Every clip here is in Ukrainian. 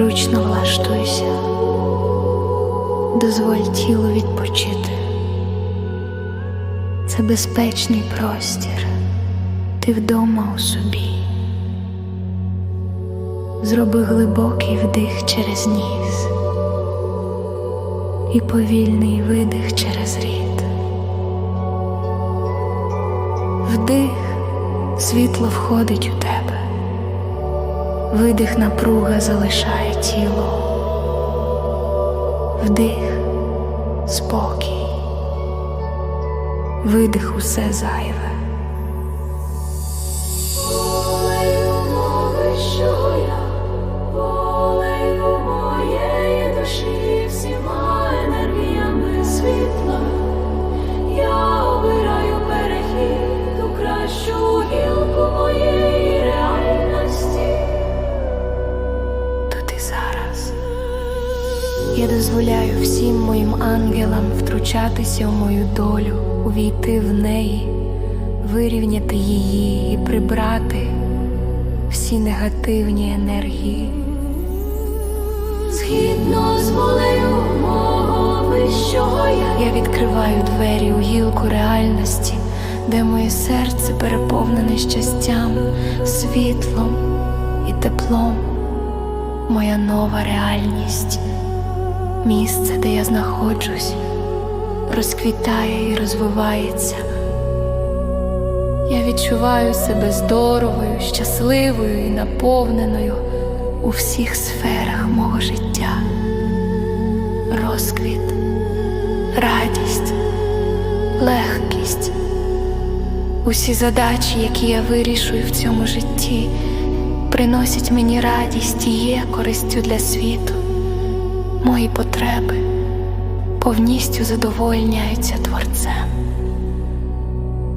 Зручно влаштуйся, дозволь тілу відпочити. Це безпечний простір, ти вдома у собі. Зроби глибокий вдих через ніс і повільний видих через рід. Вдих, світло входить у тебе, видих напруга залишає тіло, вдих, спокій, видих усе зайве. Я дозволяю всім моїм ангелам втручатися у мою долю, увійти в неї, вирівняти її і прибрати всі негативні енергії. Згідно з волею мого вищого я. Я відкриваю двері у гілку реальності, де моє серце переповнене щастям, світлом і теплом. Моя нова реальність, місце, де я знаходжусь, розквітає і розвивається. Я відчуваю себе здоровою, щасливою і наповненою у всіх сферах мого життя. Розквіт радість, легкість. Усі задачі, які я вирішую в цьому житті, приносять мені радість і є користю для світу. Мої потреби повністю задовольняються Творцем.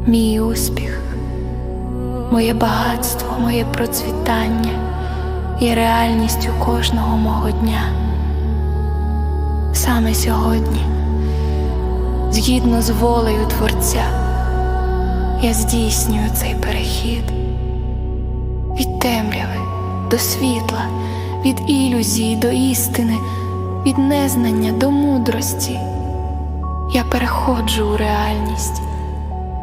Мій успіх, моє багатство, моє процвітання є реальністю кожного мого дня. Саме сьогодні згідно з волею Творця, я здійснюю цей перехід від темряви до світла, від ілюзії до істини, від незнання до мудрості. Я переходжу у реальність,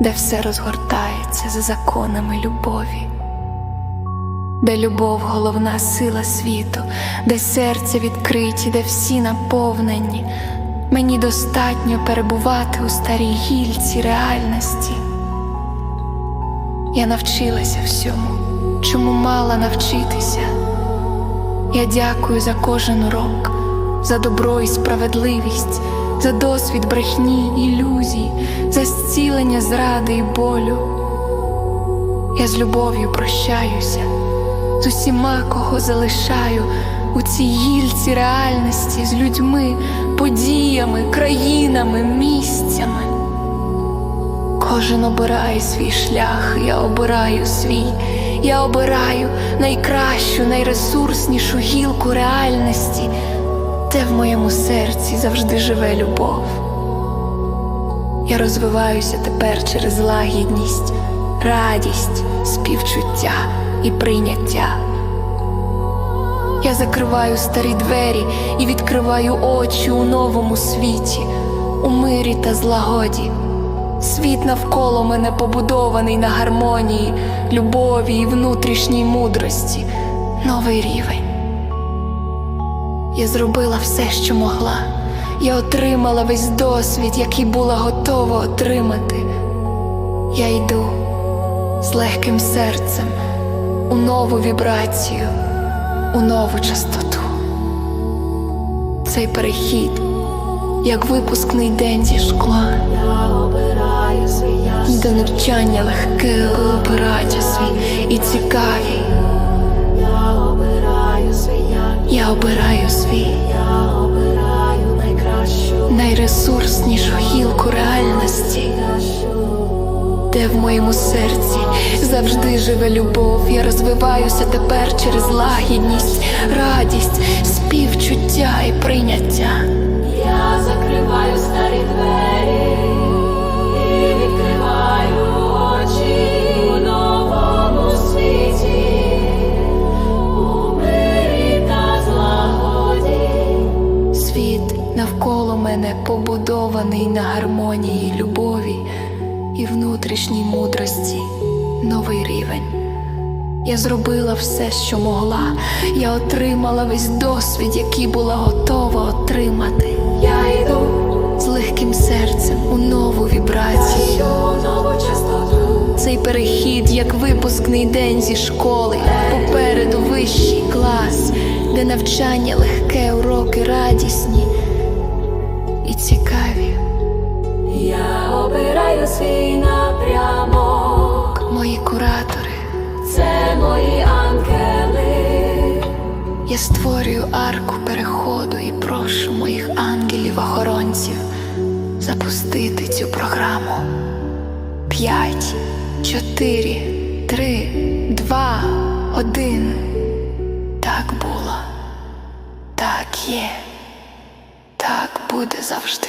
де все розгортається за законами любові, де любов головна сила світу, де серця відкриті, де всі наповнені. Мені достатньо перебувати у старій гільці реальності. Я навчилася всьому, чому мала навчитися. Я дякую за кожен урок, за добро і справедливість, за досвід брехні, ілюзій, за зцілення зради і болю. Я з любов'ю прощаюся з усіма, кого залишаю у цій гільці реальності з людьми, подіями, країнами, місцями. Кожен обирає свій шлях, я обираю свій, я обираю найкращу, найресурснішу гілку реальності, де в моєму серці завжди живе любов. Я розвиваюся тепер через лагідність, радість, співчуття і прийняття. Я закриваю старі двері і відкриваю очі у новому світі, у мирі та злагоді. Світ навколо мене побудований на гармонії, любові і внутрішній мудрості, новий рівень. Я зробила все, що могла. Я отримала весь досвід, який була готова отримати. Я йду з легким серцем у нову вібрацію, у нову частоту. Цей перехід, як випускний день зі шкла. Обираю. До навчання легке обираття свій і цікаві. Я обираю завжди живе любов. Я розвиваюся тепер через лагідність, радість, співчуття і прийняття. Я закриваю старі двері відкриваю очі у новому світі, у мирі та злагоді. Світ навколо мене побудований на гармонії, любові і внутрішній мудрості новий рівень. Я зробила все, що могла. Я отримала весь досвід, який була готова отримати. Я йду, З легким серцем у нову вібрацію. Цей перехід, як випускний день зі школи, попереду вищий клас, де навчання легке, уроки радісні і цікаві. Я обираю свій Це мої ангели. я створюю арку переходу і прошу моїх ангелів-охоронців запустити цю програму. П'ять, чотири, три, два, один. Так було. Так є. Так буде завжди.